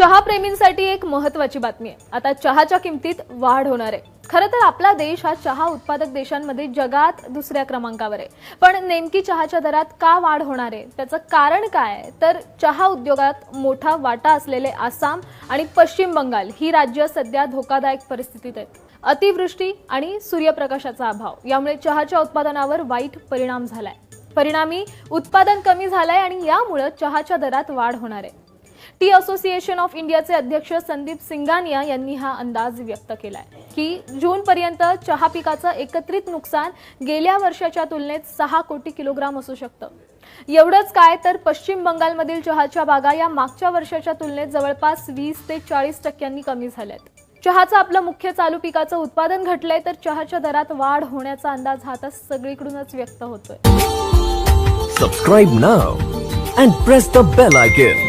चहाप्रेमींसाठी एक महत्वाची बातमी आहे. आता चहाच्या किमतीत वाढ होणार आहे. खरं तर आपला देश हा चहा उत्पादक देशांमध्ये जगात दुसऱ्या क्रमांकावर आहे. पण नेमकी चहाच्या दरात का वाढ होणार आहे? त्याचं कारण काय तर चहा उद्योगात मोठा वाटा असलेले आसाम आणि पश्चिम बंगाल ही राज्य सध्या धोकादायक परिस्थितीत आहेत. अतिवृष्टी आणि सूर्यप्रकाशाचा अभाव यामुळे चहाच्या उत्पादनावर वाईट परिणाम झालाय. परिणामी उत्पादन कमी झालंय आणि यामुळं चहाच्या दरात वाढ होणार आहे. टी असोसिएशन ऑफ इंडियाचे अध्यक्ष संदीप सिंगानिया यांनी हा अंदाज व्यक्त केलाय की जून पर्यंत चहा पिकाचं एकत्रित नुकसान गेल्या वर्षाच्या तुलनेत सहा कोटी किलोग्राम असू शकतं. एवढंच काय तर पश्चिम बंगालमधील चहाच्या बागा या मागच्या वर्षाच्या तुलनेत जवळपास वीस ते चाळीस टक्क्यांनी कमी झाल्यात. चहाचं आपलं मुख्य चालू पिकाचं उत्पादन घटलंय तर चहाच्या दरात वाढ होण्याचा अंदाज हा आता सगळीकडूनच व्यक्त होतोय. Subscribe now and press the bell icon